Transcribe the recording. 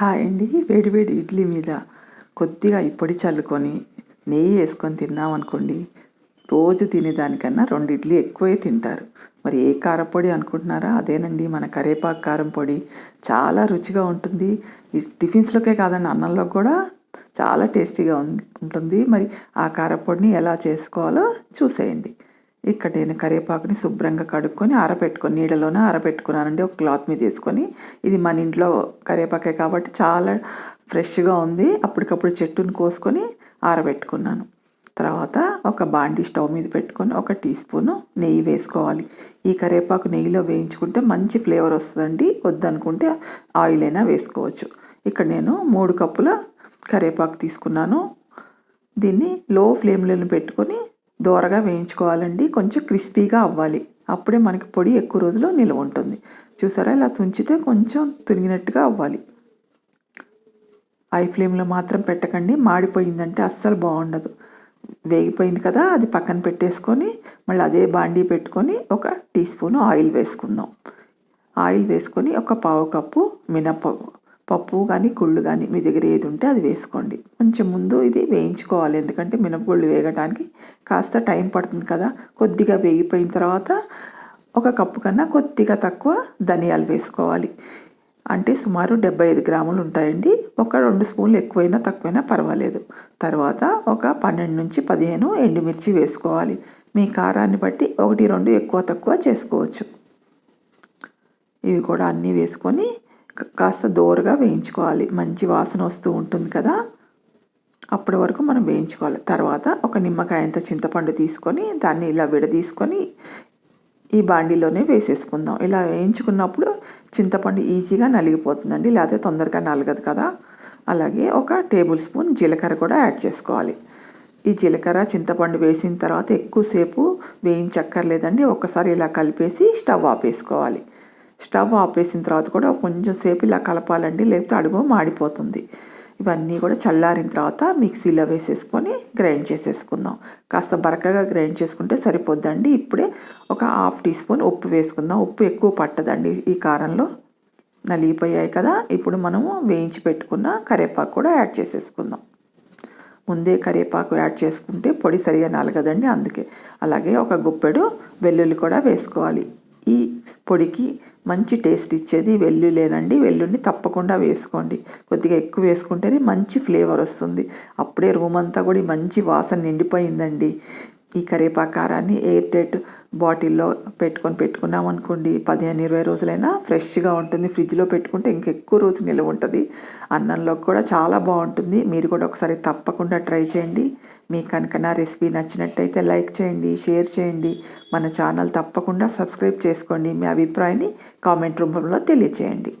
Hi అండి వేడివేడి ఇడ్లీ మీద కొద్దిగా ఈ పొడి చల్లుకొని నెయ్యి వేసుకొని తిన్నాం అనుకోండి రోజు తినేదానికన్నా రెండు ఇడ్లీ ఎక్కువే తింటారు. మరి ఏ కారపొడి అనుకుంటున్నారా? అదేనండి మన కరేపాకు కారం పొడి. చాలా రుచిగా ఉంటుంది. టిఫిన్స్లోకే కాదండి అన్నంలో కూడా చాలా టేస్టీగా ఉంటుంది. మరి ఆ కారపొడిని ఎలా చేసుకోవాలో చూసేయండి. ఇక్కడ నేను కరివేపాకుని శుభ్రంగా కడుక్కొని ఆరబెట్టుకొని నీడలోనే ఆరబెట్టుకున్నానండి. ఒక క్లాత్ మీద వేసుకొని. ఇది మన ఇంట్లో కరివేపాకే కాబట్టి చాలా ఫ్రెష్గా ఉంది. అప్పటికప్పుడు చెట్టుని కోసుకొని ఆరబెట్టుకున్నాను. తర్వాత ఒక బాండీ స్టవ్ మీద పెట్టుకొని ఒక టీ స్పూను నెయ్యి వేసుకోవాలి. ఈ కరివేపాకు నెయ్యిలో వేయించుకుంటే మంచి ఫ్లేవర్ వస్తుందండి. వద్దనుకుంటే ఆయిల్ అయినా వేసుకోవచ్చు. ఇక్కడ నేను మూడు కప్పుల కరివేపాకు తీసుకున్నాను. దీన్ని లో ఫ్లేమ్లో పెట్టుకొని దోరగా వేయించుకోవాలండి. కొంచెం క్రిస్పీగా అవ్వాలి. అప్పుడే మనకి పొడి ఎక్కువ రోజులు నిల్వ ఉంటుంది. చూసారా? ఇలా తుంచితే కొంచెం తురిగినట్టుగా అవ్వాలి. ఐ ఫ్లేమ్లో మాత్రం పెట్టకండి. మాడిపోయిందంటే అస్సలు బాగుండదు. వేగిపోయింది కదా? అది పక్కన పెట్టేసుకొని మళ్ళీ అదే బాండీ పెట్టుకొని ఒక టీ స్పూన్ ఆయిల్ వేసుకుందాం. ఆయిల్ వేసుకొని ఒక పావు కప్పు మినపప్పు పప్పు కానీ కుళ్ళు కానీ మీ దగ్గర ఏది ఉంటే అది వేసుకోండి. కొంచెం ముందు ఇది వేయించుకోవాలి. ఎందుకంటే మినపగుళ్ళు వేగడానికి కాస్త టైం పడుతుంది కదా. కొద్దిగా వేగిపోయిన తర్వాత ఒక కప్పు కన్నా కొద్దిగా తక్కువ ధనియాలు వేసుకోవాలి. అంటే సుమారు డెబ్బై ఐదు గ్రాములు ఉంటాయండి. ఒక రెండు స్పూన్లు ఎక్కువైనా తక్కువైనా పర్వాలేదు. తర్వాత ఒక పన్నెండు నుంచి పదిహేను ఎండుమిర్చి వేసుకోవాలి. మీ కారాన్ని బట్టి ఒకటి రెండు ఎక్కువ తక్కువ చేసుకోవచ్చు. ఇవి కూడా అన్నీ వేసుకొని కాస్త దోరగా వేయించుకోవాలి. మంచి వాసన వస్తూ ఉంటుంది కదా? అప్పటి వరకు మనం వేయించుకోవాలి. తర్వాత ఒక నిమ్మకాయ అంత చింతపండు తీసుకొని దాన్ని ఇలా విడదీసుకొని ఈ బాండీలోనే వేసేసుకుందాం. ఇలా వేయించుకున్నప్పుడు చింతపండు ఈజీగా నలిగిపోతుందండి. లేకపోతే తొందరగా నలగదు కదా? అలాగే ఒక టేబుల్ స్పూన్ జీలకర్ర కూడా యాడ్ చేసుకోవాలి. ఈ జీలకర్ర చింతపండు వేసిన తర్వాత ఎక్కువసేపు వేయించక్కర్లేదండి. ఒక్కసారి ఇలా కలిపేసి స్టవ్ ఆపేసుకోవాలి. స్టవ్ ఆపేసిన తర్వాత కూడా కొంచెం సేపు ఇలా కలపాలండి లేకపోతే అడుగు మాడిపోతుంది. ఇవన్నీ కూడా చల్లారిన తర్వాత మిక్సీలో వేసేసుకొని గ్రైండ్ చేసేసుకుందాం. కాస్త బరకగా గ్రైండ్ చేసుకుంటే సరిపోద్దండి. ఇప్పుడే ఒక హాఫ్ టీ స్పూన్ ఉప్పు వేసుకుందాం. ఉప్పు ఎక్కువ పట్టదండి ఈ కారంలో. నలిగిపోయాయి కదా ఇప్పుడు మనము వేయించి పెట్టుకున్న కరివేపాకు కూడా యాడ్ చేసేసుకుందాం. ముందే కరివేపాకు యాడ్ చేసుకుంటే పొడి సరిగా నలగదండి అందుకే. అలాగే ఒక గుప్పెడు వెల్లుల్లి కూడా వేసుకోవాలి. ఈ పొడికి మంచి టేస్ట్ ఇచ్చేది వెల్లుల్లేనండి. వెల్లుల్ని తప్పకుండా వేసుకోండి. కొద్దిగా ఎక్కువ వేసుకుంటేనే మంచి ఫ్లేవర్ వస్తుంది. అప్పుడే రూమ్ అంతా కూడా మంచి వాసన నిండిపోయిందండి. ఈ కరివేపాకారాన్ని ఎయిర్ టైట్ బాటిల్లో పెట్టుకొని పెట్టుకున్నాం అనుకోండి పదిహేను ఇరవై రోజులైనా ఫ్రెష్గా ఉంటుంది. ఫ్రిడ్జ్లో పెట్టుకుంటే ఇంకెక్కువ రోజు నిల్వ ఉంటుంది. అన్నంలో కూడా చాలా బాగుంటుంది. మీరు కూడా ఒకసారి తప్పకుండా ట్రై చేయండి. మీకు కనుక నా రెసిపీ నచ్చినట్టయితే లైక్ చేయండి షేర్ చేయండి. మన ఛానల్ తప్పకుండా సబ్స్క్రైబ్ చేసుకోండి. మీ అభిప్రాయాన్ని కామెంట్ రూపంలో తెలియచేయండి.